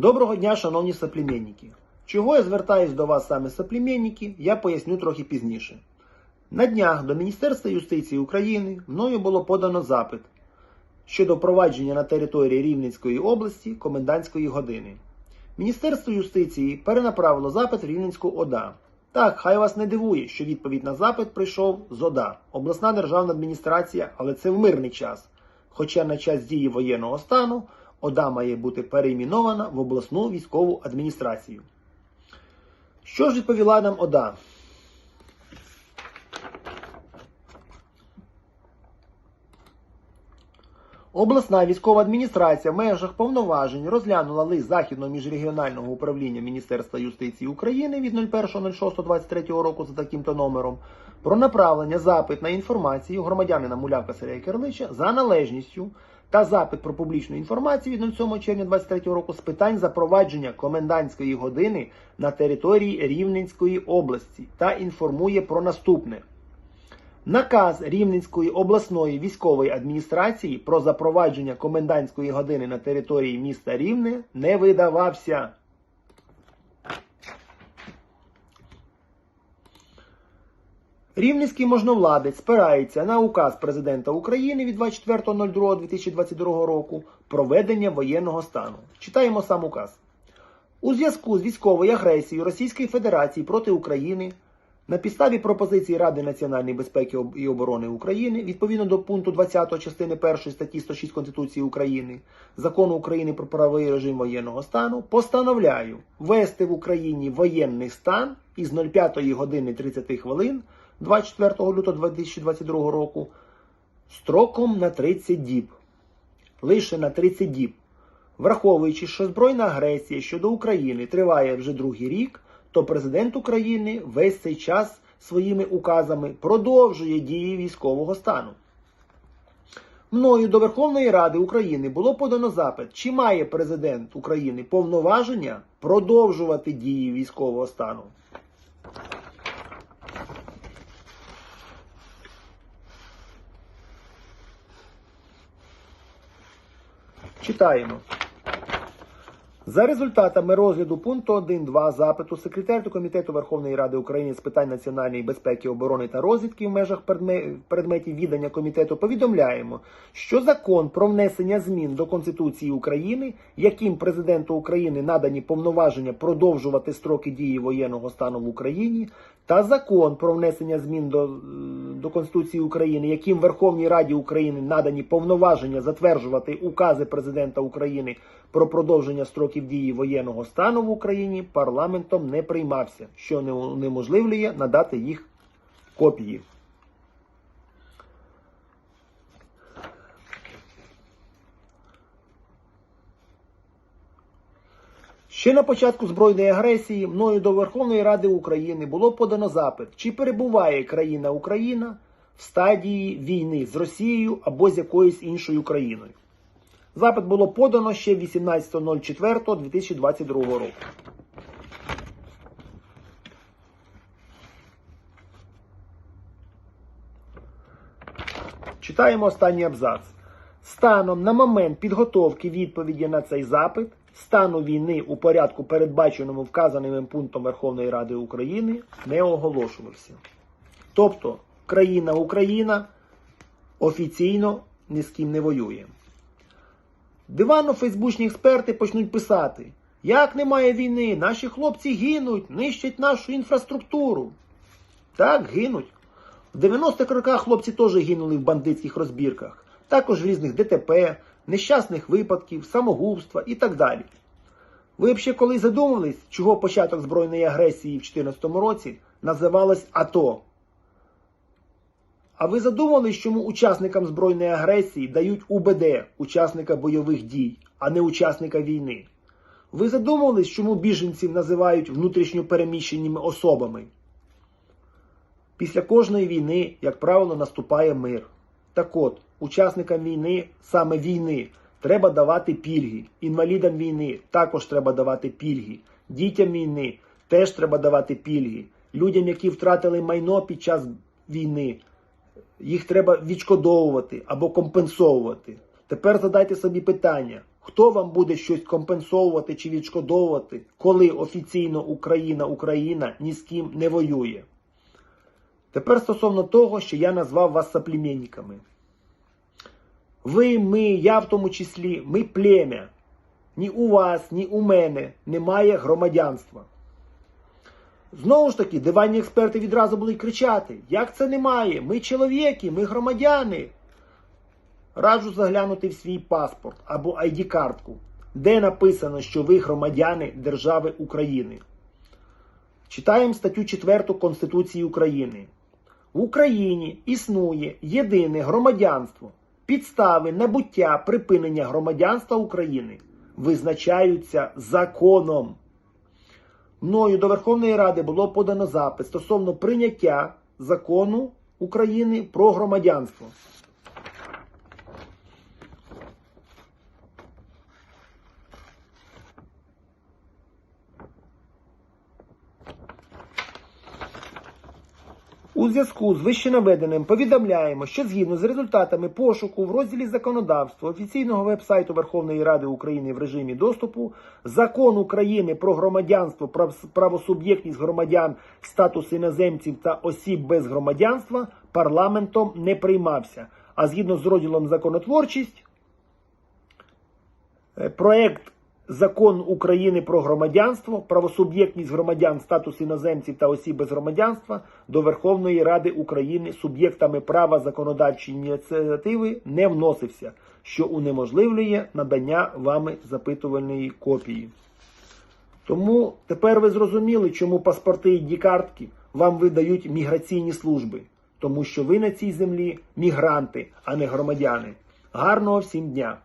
Доброго дня, шановні соплеменники. Чого я звертаюсь до вас саме соплеменники, я поясню трохи пізніше. На днях до Міністерства юстиції України мною було подано запит щодо впровадження на території Рівненської області комендантської години. Міністерство юстиції перенаправило запит в Рівненську ОДА. Так, хай вас не дивує, що відповідь на запит прийшов з ОДА, обласна державна адміністрація, але це в мирний час. Хоча на час дії воєнного стану ОДА має бути перейменована в обласну військову адміністрацію. Що ж відповіла нам ОДА? Обласна військова адміністрація в межах повноважень розглянула лист Західного міжрегіонального управління Міністерства юстиції України від 01.06.23 року за таким-то номером про направлення запит на інформацію громадянина Мулявка Сергія Кирлича за належністю та запит про публічну інформацію від 07 червня 23 року з питань запровадження комендантської години на території Рівненської області та інформує про наступне. Наказ Рівненської обласної військової адміністрації про запровадження комендантської години на території міста Рівне не видавався. Рівненський можновладець спирається на указ президента України від 24.02.2022 року про введення воєнного стану. Читаємо сам указ. У зв'язку з військовою агресією Російської Федерації проти України на підставі пропозиції Ради національної безпеки і оборони України відповідно до пункту 20 частини 1 статті 106 Конституції України, Закону України про правовий режим воєнного стану, постановляю ввести в Україні воєнний стан із 05 години 30 хвилин 24 лютого 2022 року строком на 30 діб. Лише на 30 діб. Враховуючи, що збройна агресія щодо України триває вже другий рік, то президент України весь цей час своїми указами продовжує дії військового стану. Мною до Верховної Ради України було подано запит, чи має президент України повноваження продовжувати дії військового стану. Читаємо. За результатами розгляду пункту 1.2 запиту секретарю Комітету Верховної Ради України з питань національної безпеки, оборони та розвідки в межах предметів відання комітету повідомляємо, що закон про внесення змін до Конституції України, яким президенту України надані повноваження продовжувати строки дії воєнного стану в Україні, та закон про внесення змін до, до Конституції України, яким Верховній Раді України надані повноваження затверджувати укази президента України про продовження строків дії воєнного стану в Україні, парламентом не приймався, що не унеможливлює надати їх копії. Ще на початку збройної агресії мною до Верховної Ради України було подано запит, чи перебуває країна Україна в стадії війни з Росією або з якоюсь іншою країною. Запит було подано ще 18.04.2022 року. Читаємо останній абзац. Станом на момент підготовки відповіді на цей запит стану війни у порядку, передбаченому вказаним пунктом Верховної Ради України, не оголошувався. Тобто країна Україна офіційно ні з ким не воює. Диванно фейсбучні експерти почнуть писати: як немає війни, наші хлопці гинуть, нищать нашу інфраструктуру. Так, гинуть. В 90-х роках хлопці теж гинули в бандитських розбірках, також різних ДТП, нещасних випадків, самогубства і так далі. Ви б ще коли задумались, чого початок збройної агресії в 2014 році називалось АТО? А ви задумались, чому учасникам збройної агресії дають УБД, учасника бойових дій, а не учасника війни? Ви задумались, чому біженців називають внутрішньо переміщеними особами? Після кожної війни, як правило, наступає мир. Так от, учасникам війни, саме війни, треба давати пільги. Інвалідам війни також треба давати пільги. Дітям війни теж треба давати пільги. Людям, які втратили майно під час війни, їх треба відшкодовувати або компенсовувати. Тепер задайте собі питання, Хто вам буде щось компенсовувати чи відшкодовувати, коли офіційно Україна Україна ні з ким не воює? Тепер стосовно того, що я назвав вас соплеменниками. Ви, ми, я в тому числі, ми плем'я. Ні у вас, ні у мене немає громадянства. Знову ж таки, диванні експерти відразу будуть кричати: як це немає? Ми чоловіки, ми громадяни. Раджу заглянути в свій паспорт або ID-картку, де написано, що ви громадяни держави України. Читаємо статтю 4 Конституції України. В Україні існує єдине громадянство. Підстави набуття припинення громадянства України визначаються законом. Мною до Верховної Ради було подано запит стосовно прийняття закону України про громадянство. У зв'язку з вищенаведеним повідомляємо, що згідно з результатами пошуку в розділі законодавства офіційного вебсайту Верховної Ради України в режимі доступу закон України про громадянство, прав- правосуб'єктність громадян, статус іноземців та осіб без громадянства парламентом не приймався. А згідно з розділом законотворчість, е, проект Закон України про громадянство, правосуб'єктність громадян, статус іноземців та осіб без громадянства до Верховної Ради України суб'єктами права законодавчої ініціативи не вносився, що унеможливлює надання вами запитувальної копії. Тому тепер ви зрозуміли, чому паспорти і дікартки вам видають міграційні служби, тому що ви на цій землі мігранти, а не громадяни. Гарного всім дня!